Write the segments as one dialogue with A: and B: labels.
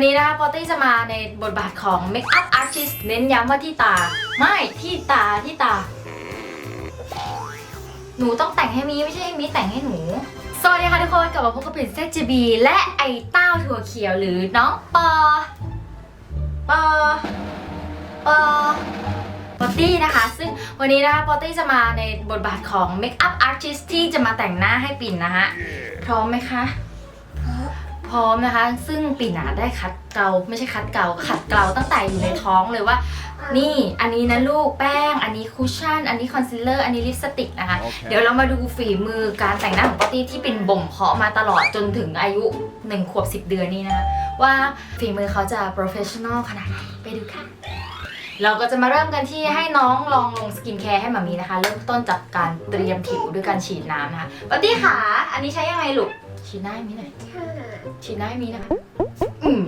A: วันนี้นะคะปอตี้จะมาในบทบาทของเมคอัพอาร์ติสเน้นย้ำว่าที่ตา ไม่ที่ตาที่ตา หนูต้องแต่งให้มีไม่ใช่มีแต่งให้หนู สวัสดีค่ะทุกคนกลับมาพบกับปรินเซจีบีและไอ้เต้าถั่วเขียวหรือน้องปอ ปอ ปอปอตี้นะคะ ซึ่งวันนี้นะคะปอตี้จะมาในบทบาทของเมคอัพอาร์ติสที่จะมาแต่งหน้าให้ปิ่นนะคะพร้อมไหมคะ พร้อมนะคะ ซึ่งปิ่นอะได้คัดเกลาไม่ใช่คัดเกลาขัดเกลาตั้งแต่อยู่ในท้องเลยว่า นี่อันนี้นะลูกแป้ง อันนี้คุชชั่น อันนี้คอนซีลเลอร์ อันนี้ลิปสติกนะคะ เดี๋ยวเรามาดูฝีมือการแต่งหน้าของปอตี้ที่เป็นบ่มเพาะมาตลอดจนถึงอายุ1ขวบ10 เดือนนี้นะคะ ว่าฝีมือเขาจะ professional ขนาดไหนไปดูค่ะเราก็จะมาเริ่มกันที่ให้น้องลองลงสกินแคร์ให้มามีนะคะ เริ่มต้นจากการเตรียมผิวด้วยการฉีดน้ำนะคะปอตี้ขาอันนี้ใช้ยังไงลูก ฉีดหน้าให้มีหน่อยฉีดหน้าให้มีนะคะอืม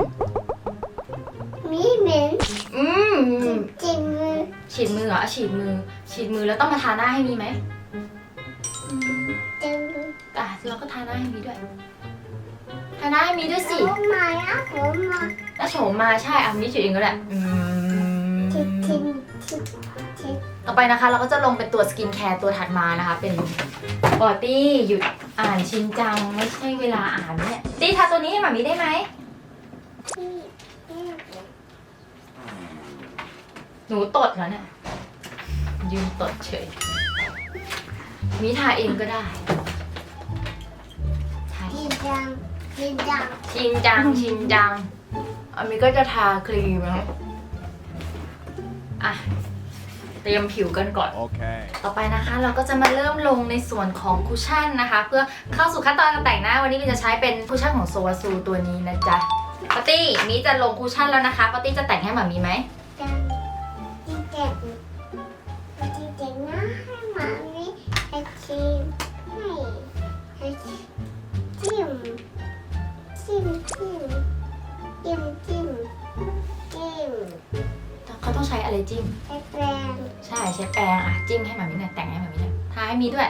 B: มีเหม็น
A: อืม
B: จิ้มมือ
A: ฉีดมือเหรออะฉีดมือ ฉีดมือแล้วต้องมาทาหน้าให้มีไหม
B: จิ้มมือ
A: อะเราก็ทาหน้าให้มีด้วย ทาหน้าให้มีด้วยสิ
B: ผมมาอะผมมา
A: แล้วโฉมมาใช่อะมีฉีดเองก็ได้อื
B: ทิด
A: ม
B: ทิดทิดทิด
A: ต่อไปนะคะ เราก็จะลงเป็นตัวสกินแคร์ตัวถัดมานะคะ เป็นบอตี้หยุด อ่านชินจังไม่ใช่เวลาอ่านเนี่ยตีทาตัวนี้ให้หมามีได้ไหม
B: ที่ที่
A: หนูตดแล้วเนี่ยยืนตดเฉย มีทาเองก็ได้ทาเอ
B: ที่
A: ง
B: ดังที่ดัง
A: ชินจังชินจังอามิก็จะทาครีมนะอะ เตรียมผิวกันก่อน
C: Okay.
A: ต่อไปนะคะเราก็จะมาเริ่มลงในส่วนของคุชชั่นนะคะ เพื่อเข้าสู่ขั้นตอนการแต่งหน้าวันนี้มินจะใช้เป็นคุชชั่นของโซวาซูตัวนี้นะจ๊ะปาร์ตี้มีจะลงคุชชั่นแล้วนะคะปาร์ตี้จะแต่งให้หมามีไหม
B: ดังที่เด็กที่เด็กนะให้มามีให้ชิมให้ให้จิ้มจิ้มจิ้มจิ้มจิ้มจิ้มจิ้ม
A: เขาต้องใช้อะไรจิ้ม
B: ให้แปรง
A: ใช่ใช้แปรงอะจิ้มให้หมามีหน่อยแต่งให้หมามีหน่อยทาให้มีด้วย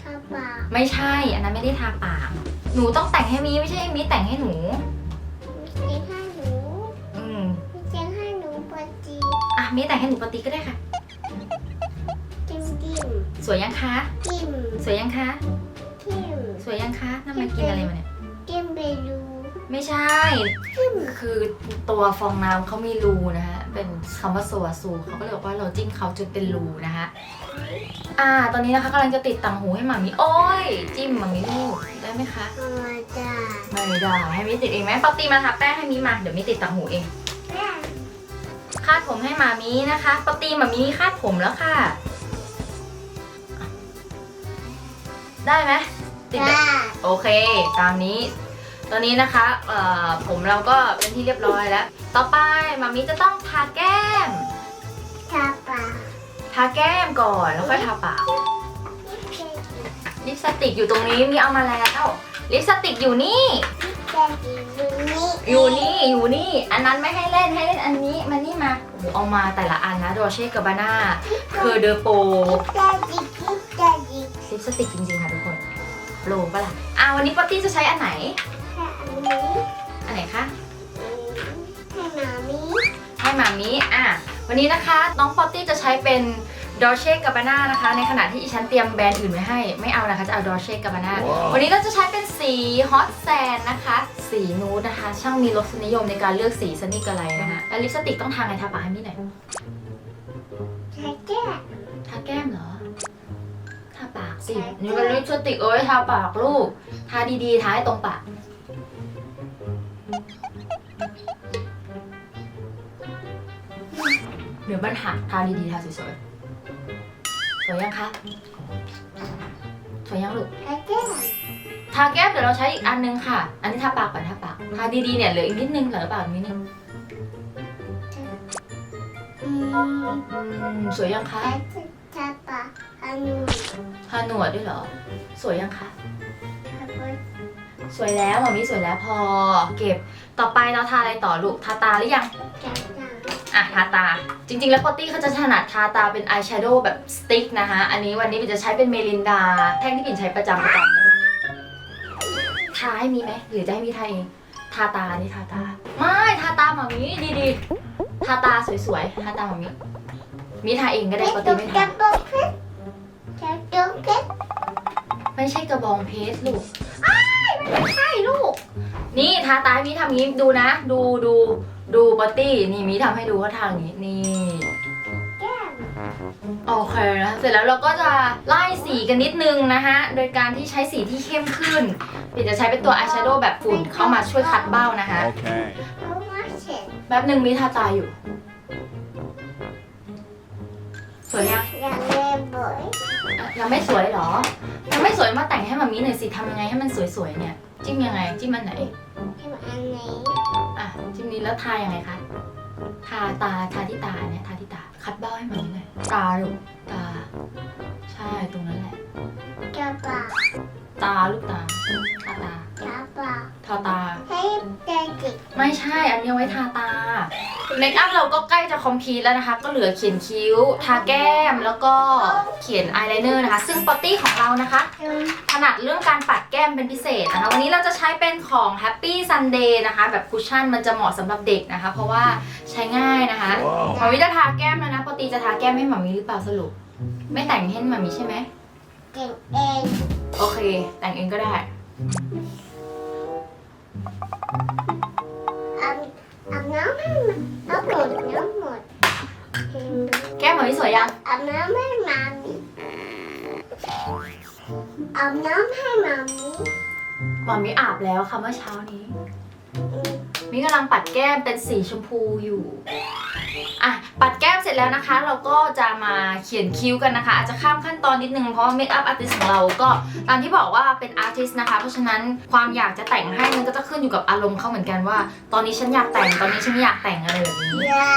B: ทาปาก
A: ไม่ใช่ อันนั้นไม่ได้ทาปาก หนูต้องแต่งให้มีไม่ใช่ให้มีแต่งให้หนู
B: เจ๊ให้หนู
A: อืม
B: เจ๊ให้หนูปฏิ
A: อะมีแต่งให้หนูปาร์ตี้ก็ได้ค่ะ
B: จิ้มจิ้ม
A: สวยยังคะ
B: จิ้ม
A: สวยยังคะ
B: จิ้ม
A: สวยยังคะน้ำมันกินอะไรมาเนี่ย
B: จิ้มไปดู
A: ไม่ใช่
B: จิ้ม
A: คือตัวฟองน้ำเขามีรูนะคะเป็นคำว่าโซวาซูเขาก็เลยบอกว่าเราจิ้มเขาจนเป็นรูนะคะอ่า ตอนนี้นะคะกำลังจะติดต่างหูให้หมามีโอ้ย จิ้มหมามีลูกได้ไหมคะ
B: ธรรมดา
A: ไม่ได้ให้มิติดเองไหมป๊อปตี้มาทาแป้งให้มิมาเดี๋ยวมิติดต่างหูเอง
B: แม่
A: คาดผมให้หมามีนะคะป๊อปตี้หมามีคาดผมแล้วค่ะ ได้ไหมติด
B: จ้า
A: แบบโอเค ตามนี้ ตอนนี้นะคะเอ่อผมเราก็เป็นที่เรียบร้อยแล้ว ต่อไปมามิจะต้องทาแก้ม
B: ทาปาก
A: ทาแก้มก่อนแล้วค่อยทาปากลิปสติกอยู่ตรงนี้มีเอามาแล้วลิปสติกอยู่นี่
B: จะอยู่นี่
A: อยู่นี่อยู่นี่ อันนั้นไม่ให้เล่นให้เล่นอันนี้มานี่มาโอ้โหเอามาแต่ละอันนะโดเช่กับบาน่าเคอร์เดอโป
B: จะจิกจะจิก
A: ลิปสติกจริงๆค่ะทุกคนโปรปะล่ะอะวันนี้ป๊อตตี้จะใช้อันไหน
B: แค่ อันนี้
A: อันไหนคะ
B: ให้มามี
A: ให้มามิอะวันนี้นะคะ น้องป๊อตตี้จะใช้เป็นดอเช่กับบาน่านะคะ ในขณะที่อีฉันเตรียมแบรนด์อื่นไว้ให้ ไม่เอานะคะ จะเอาดอเช่กับบาน่า
C: ว้าว
A: วันนี้เราจะใช้เป็นสีฮอตแซนนะคะ สีนูดนะคะ ช่างมีรสนิยมในการเลือกสีสนิกอะไรนะคะแล้วลิปสติกต้องทาไงทาปากให้มิหน่อย
B: ใช้แก้
A: ทาแก้มเหรอ ทาปากสิ
B: ใช่
A: นี่มันลิปสติกเอ้ยทาปากลูก ทาดีๆ ทาให้ตรงปาก เดี๋ยวมันหักทาดีๆทาสวยๆ สวยยังคะ สวยยังลูก
B: ใช้แก้
A: ทาแก้มเดี๋ยวเราใช้อีกอันนึงค่ะ อันนี้ทาปากก่อนทาปาก ทาดีๆเนี่ยเหลืออีกนิดนึงเหลือปากนิดนึง
B: อืม
A: อืมสวยยังคะ
B: ใช้ทาปากอันนี้
A: ทาหนวดด้วยเหรอ สวยยังคะ
B: ทาปาก
A: สวยแล้วหมอมีสวยแล้วพอ เก็บต่อไปเราทาอะไรต่อลูกทาตาหรือยัง
B: แก้ตา
A: อะทาตา จริง ๆ แล้วพอตตี้เขาจะถนัดทาตาเป็นอายแชโดว์แบบสติ๊กนะคะ อันนี้วันนี้ปิ่นจะใช้เป็นเมลินดา แท่งที่ปิ่นใช้ประจำประจำนะคะทาให้มีไหมหรือจะให้มีทาเองทาตานี่ทาตา ไม่ทาตาหมามีดีดีๆทาตาสวยๆทาตาหมามีมีทาเองก็ได้ปกติไม่
B: จะ
A: ทา
B: บอกเพชรจะดูเพชร
A: ไม่ใช่กระบองเพชรลูกอ้ายมันไม่ ใช่ลูก นี่ทาตาให้มีทำงี้ดูนะ ดูดูดูปาร์ตี้นี่มีทำให้ดูว่าทางนี้นี่
B: แก้ม
A: โอเคนะเสร็จแล้วเราก็จะไล่สีกันนิดนึงนะฮะ โดยการที่ใช้สีที่เข้มขึ้นปิ่นจะใช้เป็นตัวอายแชโดว์แบบฝุ่นเข้ามาช่วยคัดเบ้านะคะ
C: Okay.
B: รู้ว่าเสร็จ
A: แป๊บหนึ่งมีทาตาอยู่ สวยยัง
B: อย่างเล่บ่อย
A: อะยังไม่สวยเหรอ ยังไม่สวยมาแต่ง ให้มามีหน่อยสิทำยังไงให้มันสวยๆเนี่ย จิ้มยังไง จิ้มอันไหน
B: ทำอันไหน
A: อะจิ้มนี้แล้วทายังไงคะ ทาตาทาที่ตาเนี่ยทาที่ตา คัดเบ้าให้มามีหน่อยตาลูกตา ใช่ตรงนั้นแหละ
B: จะปาก
A: ตาลูกตาทาตา
B: จะปาก
A: ทาตา
B: ให้เด็ก
A: ไม่ใช่ อันนี้เอาไว้ทาตา เมคอัพเราก็ใกล้จะคอมพลีทแล้วนะคะ ก็เหลือเขียนคิ้ว ทาแก้มแล้วก็เขียนอายไลเนอร์นะคะ ซึ่งปอตตี้ของเรานะคะ
B: จน
A: ถนัดเรื่องการปัดแก้มเป็นพิเศษนะคะ วันนี้เราจะใช้เป็นของ Happy Sunday นะคะ แบบคุชชั่นมันจะเหมาะสำหรับเด็กนะคะ เพราะว่าใช้ง่ายนะคะ
C: Wow.
A: หมามิจะทาแก้มแล้วนะปอตีจะทาแก้มให้หมามิหรือเปล่าสรุป ไม่แต่งให้หมามิใช่ไหม
B: เก่งเอง
A: โอเค แต่งเองก็ได้ แก้มหมามิสวยยัง
B: อาบน้ำให้มามีอาบน้ำให้มามี
A: หมามิอาบแล้วค่ะเมื่อเช้านี้
B: อื ม
A: มิกำลังปัดแก้มเป็นสีชมพูอยู่อะปัดแก้มเสร็จแล้วนะคะ เราก็จะมาเขียนคิ้วกันนะคะ อาจจะข้ามขั้นตอนนิดนึงเพราะเมคอัพอาร์ติสของเราก็ตามที่บอกว่าเป็นอาร์ติสนะคะ เพราะฉะนั้นความอยากจะแต่งให้มันก็จะขึ้นอยู่กับอารมณ์เขาเหมือนกันว่า ตอนนี้ฉันอยากแต่งตอนนี้ฉันไม่อยากแต่งอะไรแบบนี้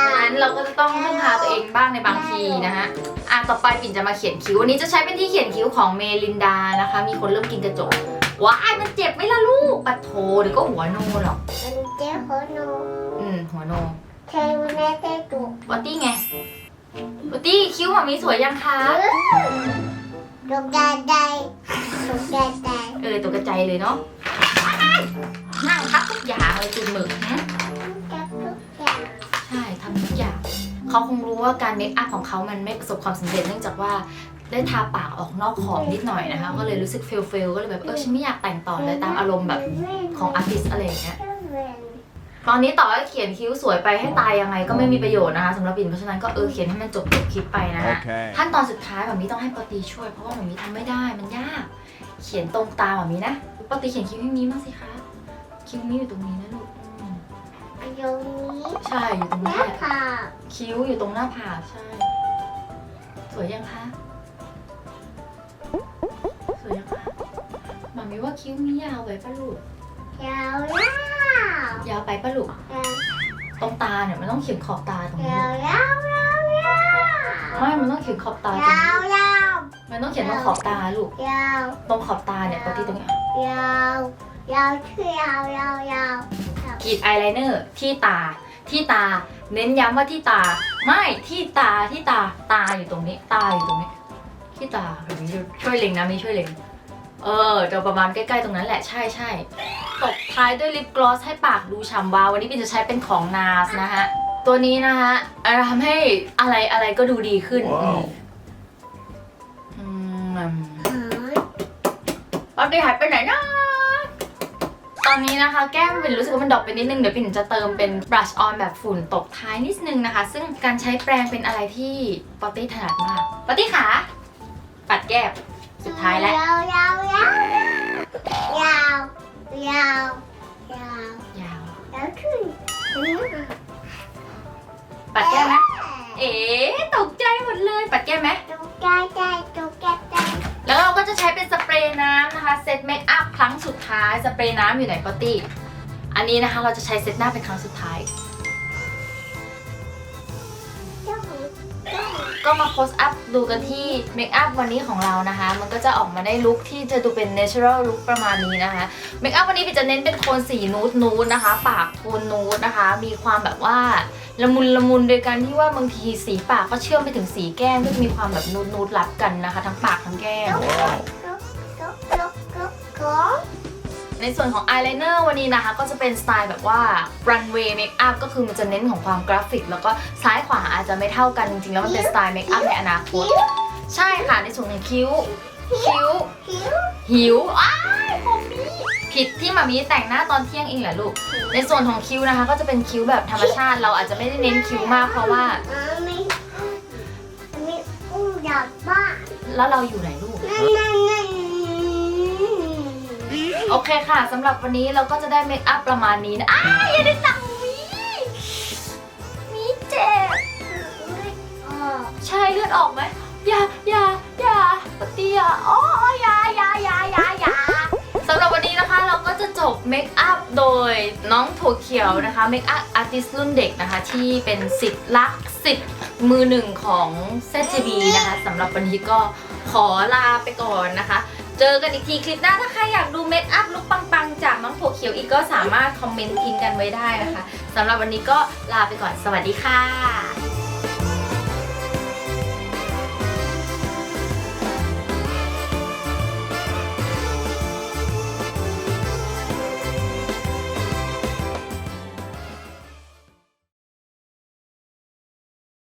A: ดังนั้นเราก็จะต้องพึ่งพาตัวเองบ้างในบางทีนะฮะอะต่อไปปิ่นจะมาเขียนคิ้ววันนี้จะใช้เป็นที่เขียนคิ้วของเมลินดานะคะ มีคนเริ่มกินกระจก ว้ายมันเจ็บไหมล่ะลูกปัดโถเดี๋ยวก็หัวโนหรอก
B: มันเจ้าหัวโน
A: อืมหัวโน
B: เทวนาเตตุ
A: บอตตี้ไงบอตตี้คิ้วหมามีสวยยังคะ
B: ดกดาไดดกดาได
A: เออตัวกระจายเลยเนาะนั่งทับทุกอย่างเลยจุดหมึกฮะ
B: จับทุกอย่าง
A: ใช่ทำทุกอย่างเขาคงรู้ว่าการเมคอัพของเขามันไม่ประสบความสำเร็จเนื่องจากว่า ได้ทาปากออกนอกขอบนิดหน่อยนะคะ ก็เลยรู้สึกเฟลเฟลก็เลยแบบเออฉันไม่อยากแต่งต่อเลยตามอารมณ์แบบของอาร์ติสอะไรอย่างเงี้ยตอนนี้ต่อให้เขียนคิ้วสวยไปให้ตายยังไงก็ไม่มีประโยชน์นะคะสำหรับปิ่นเพราะฉะนั้นก็เออเขียนให้มันจบจบคลิปไปนะฮะ
C: Okay.
A: ขั้นตอนสุดท้ายแบบนี้ต้องให้ปอตีช่วยเพราะว่าแบบนี้ทำไม่ได้มันยาก เขียนตรงตาแบบนี้นะปอตีเขียนคิ้วให้มีบ้างสิคะคิ้วมีอยู่ตรงนี้นะลูกอืม
B: ประโยคนี้
A: ใช่อยู่ตรง
B: ห
A: นี้
B: น้า
A: แหละ
B: ผาก
A: คิ้วอยู่ตรงหน้าผากใช่ สวยยังคะ มามีว่าคิ้วมียาวไปปะลูก
B: ยาวยาวยา
A: วไปปะลูก
B: ยาว
A: ตรงตาเนี่ยมันต้องเขียนขอบตาตรงนี้
B: ยาวยาวยาวยาว
A: ไม่มันต้องเขียนขอบตาตรง
B: ยา
A: นี้
B: วยาว
A: มันต้องเขียนตรงขอบตาลูก
B: ยาว
A: ตรงขอบตาเนี่ยปกติตรงเนี้ย
B: ยาวยาวชื่อยาวยาวยาว
A: กรีดอายไลเนอร์ที่ตา ที่ตา เน้นย้ำว่าที่ตา ไม่ที่ตาที่ตา ตาอยู่ตรงนี้ ตาอยู่ตรงนี้ ที่ตาแบบนี้ช่วยเล็งนะมีช่วยเล็ง เออจะประมาณใกล้ๆตรงนั้นแหละใช่ใช่ตบท้ายด้วยลิปกลอสให้ปากดูฉ่ำวาว วันนี้ปินจะใช้เป็นของนาสนะฮะ ตัวนี้นะฮะทำให้อะไรอะไรก็ดูดีขึ้น
C: ว้าว
A: อืม
B: หาย
A: ปกติหายไปไหนนะ ตอนนี้นะคะ แก้มปิ่นรู้สึกว่ามันดรอปไปนิดนึง เดี๋ยวปิ่นจะเติมเป็น brush on แบบฝุ่นตกท้ายนิดนึงนะคะ ซึ่งการใช้แปรงเป็นอะไรที่ปอตตี้ถนัดมากปอตตี้ขาปัดแก้ม สุดท้ายแล้ว
B: ยาวยาวยาวยาวยาวยาวยา
A: ว
B: ยาวขึ้น
A: ปัดแก้มไหมเอ๋ตกใจหมดเลย ปัดแก้มไหม
B: ตกใจใจตกใจใจ
A: แล้วเราก็จะใช้เป็นสเปรย์น้ำนะคะเซตเมคอัพครั้งสุดท้ายสเปรย์น้ำอยู่ไหนปอตตี้อันนี้นะคะเราจะใช้เซตหน้าเป็นครั้งสุดท้าย ก็มาโคสอัพดูกันที่เมคอัพวันนี้ของเรานะคะ มันก็จะออกมาได้ลุคที่จะดูเป็นเนเชอรัลลุคประมาณนี้นะคะเมคอัพวันนี้พี่จะเน้นเป็นโทนสีนูดนูดนะคะ ปากโทนนูดนะคะ มีความแบบว่าละมุนละมุนโดยการที่ว่าบางทีสีปากก็เชื่อมไปถึงสีแก้มก็จะมีความแบบนูดนูดรับกันนะคะ ทั้งปากทั้งแก้ม ในส่วนของอายไลเนอร์วันนี้นะคะ ก็จะเป็นสไตล์แบบว่า runway makeup ก็คือมันจะเน้นของความกราฟิก แล้วก็ซ้ายขวาอาจจะไม่เท่ากันจริงๆแล้วมันเป็นสไตล์ makeup ในอนาคต ใช่ค่ะในส่วนของคิ้ว คิ้ว
B: หิว
A: หิวอ้ายผมมีผิดที่มามีแต่งหน้าตอนเที่ยงเองแหละลูก ในส่วนของคิ้วนะคะ ก็จะเป็นคิ้วแบบธรรมชาติ เราอาจจะไม่ได้เน้นคิ้วมากเพราะว่า
B: อ่าไม่ไม่อู้ดับบ้าน
A: แล้วเราอยู่ไหนลูก
B: นั่นนั่นนั่น
A: โอเคค่ะสำหรับวันนี้เราก็จะได้เมคอัพประมาณนี้นะอ้ายอย่าได้สั่งมีมีเจ็บ
B: อ๋อ
A: ใช่เลือดออกไหมอย่าอย่าอย่าปะเตียอ๋ออย่าอย่าอย่าอย่าอย่าสำหรับวันนี้นะคะเราก็จะจบเมคอัพโดยน้องถั่วเขียวนะคะเมคอัพอาร์ติสรุ่นเด็กนะคะ ที่เป็นสิทธิ์รักสิทธิ์มือหนึ่งของ ZGB นะคะสำหรับวันนี้ก็ขอลาไปก่อนนะคะ เจอกันอีกทีคลิปหน้าถ้าใครอยากดูเมคอัพลุคปังๆ จากน้องถั่วเขียวอีกก็สามารถคอมเมนต์ทิ้งกันไว้ได้นะคะสำหรับวันนี้ก็ลาไปก่อนสวัสดีค่ะ